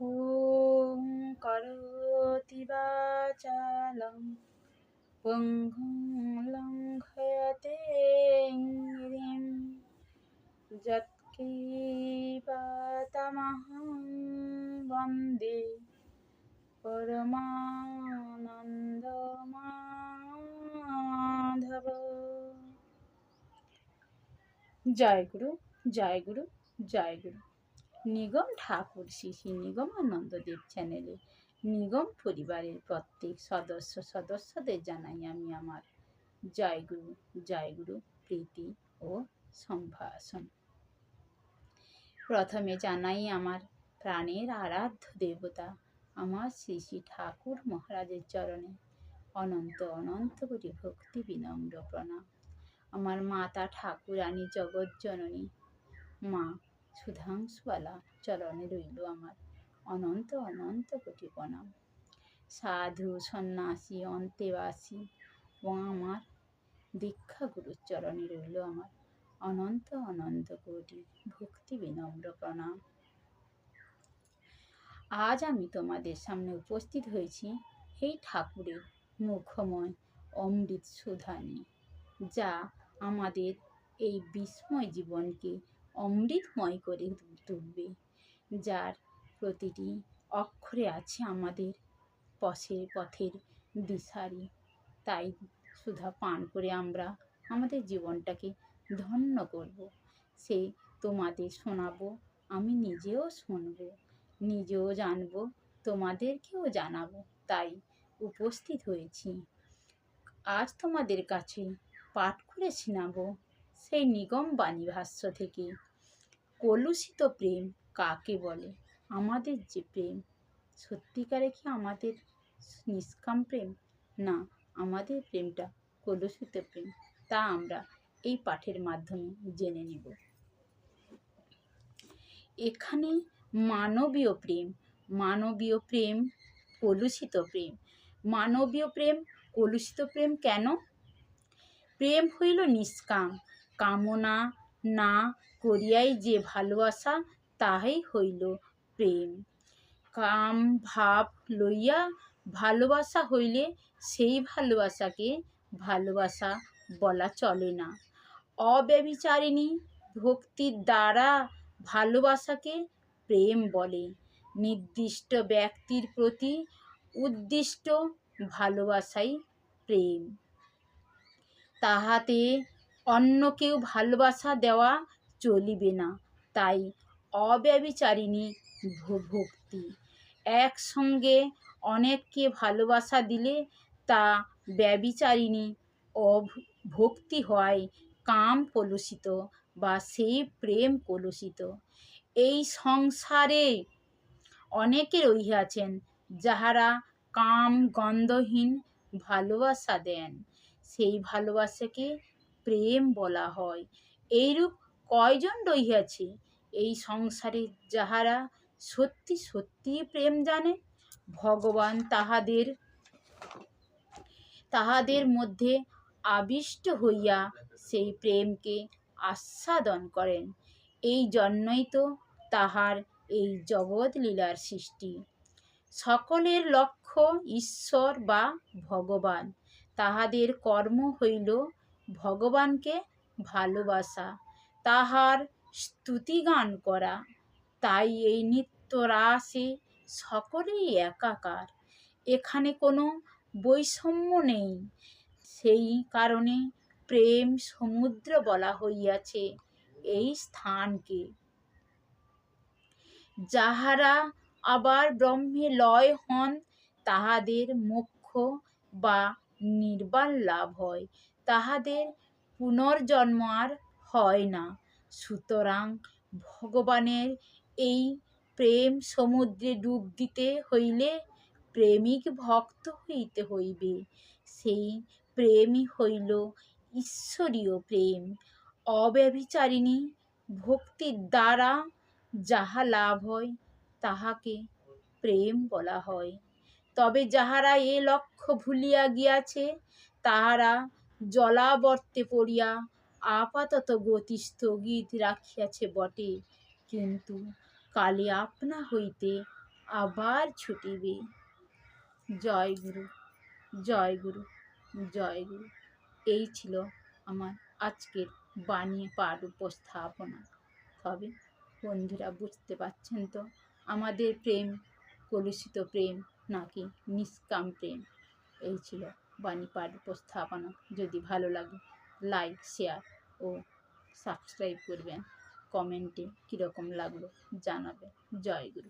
ॐ करोति वाचालं पुङ्गुं लङ्घयते गिरिं यत्कीपातमहं वन्दे পরমানন্দমাধব জয় গুরু জয় গুরু জয় গুরু নিগম ঠাকুর শ্রী শ্রী নিগমানন্দদেব চ্যানেলে নিগম পরিবারের প্রত্যেক সদস্য সদস্যদের জানাই আমি আমার জয় গুরু জয় গুরু প্রীতি ও সম্ভাষণ। প্রথমে জানাই আমার প্রাণের আরাধ্য দেবতা, আমার শ্রী শ্রী ঠাকুর মহারাজের চরণে, অনন্ত অনন্ত কোটি ভক্তি বিনম্র প্রণাম। আমার মাতা ঠাকুরানী জগৎ জননী, মা সুধাংশুবালা চরণে রইল আমার। অনন্ত অনন্ত কোটি প্রণাম। সাধু, সন্ন্যাসী, অন্তেবাসী এবং আমার দীক্ষা গুরুর চরণে রইল আমার। অনন্ত অনন্ত কোটি ভক্তি বিনম্র প্রণাম। আজ আমি তোমাদের সামনে উপস্থিত হয়েছি এই ঠাকুরের মুখময় অমৃত সুধা নিয়ে যা আমাদের এই বিস্ময় জীবনকে অমৃতময় করে তুলবে, যার প্রতিটি অক্ষরে আছে আমাদের পথে পথের দিশারি। তাই সুধা পান করে আমরা আমাদের জীবনটাকে ধন্য করব। সে তোমাদের শোনাবো, আমি নিজেও শুনব, নিজেও জানব, তোমাদেরকেও জানাব। তাই উপস্থিত হয়েছি। আজ তোমাদের কাছে পাঠ করে শোনাবো। সেই নিগম বাণী ভাষ্য থেকে। কলুষিত প্রেম কাকে বলে? আমাদের যে প্রেম, সত্যিকারে কি আমাদের নিষ্কাম প্রেম? না, আমাদের প্রেমটা কলুষিত প্রেম, তা আমরা এই পাঠের মাধ্যমে জেনে নেব। এখানে মানবীয় প্রেম মানবীয় প্রেম, কলুষিত প্রেম। মানবীয় প্রেম, কলুষিত প্রেম কেন? প্রেম হইল নিষ্কাম। কামনা না করিয়াই যে ভালোবাসা, তাহাই হইল প্রেম। কাম ভাব লইয়া ভালোবাসা হইলে সেই ভালোবাসাকে ভালোবাসা বলা চলে না। অব্যবিচারিণী ভক্তির দ্বারা ভালোবাসাকে প্রেম বলে। নির্দিষ্ট ব্যক্তির প্রতি উদ্দিষ্ট ভালোবাসাই প্রেম। তাহাতে অন্য কেউ ভালোবাসা দেওয়া চলিবে না। তাই অব্যবিচারিণী ভক্তি একসঙ্গে অনেককে ভালোবাসা দিলে তা ব্যবিচারিণী ভক্তি হয় কাম কলুষিত বা সেই প্রেম কলুষিত। এই সংসারে অনেকে রহিয়াছেন যাহারা কাম গন্ধহীন ভালোবাসা দেন। সেই ভালোবাসাকে প্রেম বলা হয়। এইরূপ কয়জন রহিয়াছে? এই সংসারে যাহারা সত্যি সত্যি প্রেম জানে, ভগবান তাহাদের তাহাদের মধ্যে আবিষ্ট হইয়া সেই প্রেমকে আস্বাদন করেন। এই জন্যই তো তাহার এই জগৎ লীলার সৃষ্টি। সকলের লক্ষ্য ঈশ্বর বা ভগবান। তাহাদের কর্ম হইল ভগবানকে ভালোবাসা, তাহার স্তুতিগান করা। তাই এই নিত্য রাসে সকলেই একাকার। এখানে কোনো বৈষম্য নেই। সেই কারণে প্রেম সমুদ্র বলা হইয়াছে এই স্থানকে। যাহারা আবার ব্রহ্মে লয় হন, তাহাদের মোক্ষ বা নির্বাণ লাভ হয়। তাহাদের পুনর্জন্ম আর হয় না। সুতরাং ভগবানের এই প্রেম সমুদ্রে ডুব দিতে হইলে প্রেমিক ভক্ত হইতে হইবে। সেই প্রেমই হইল ঈশ্বরীয় প্রেম। অব্যভিচারিণী ভক্তির দ্বারা যাহা লাভ হয়, তাহাকে প্রেম বলা হয়। তবে যাহারা এ লক্ষ্য ভুলিয়া গিয়াছে, তাহারা জলাবর্তে পড়িয়া আপাতত গতি স্থগিত রাখিয়াছে বটে। কিন্তু কালে আপনা হইতে আবার ছুটিবে। জয় গুরু জয় গুরু জয় গুরু। এই ছিল আমার আজকের বাণী পাঠ উপস্থাপনা। তবে বন্ধুরা, বুঝতে পারছেন তো? আমাদের প্রেম, কলুষিত প্রেম নাকি নিষ্কাম প্রেম? এই ছিল বাণী পাঠ উপস্থাপনা। যদি ভালো লাগে লাইক শেয়ার ও সাবস্ক্রাইব করবেন। কমেন্টে কীরকম লাগল জানাবেন। জয় গুরু।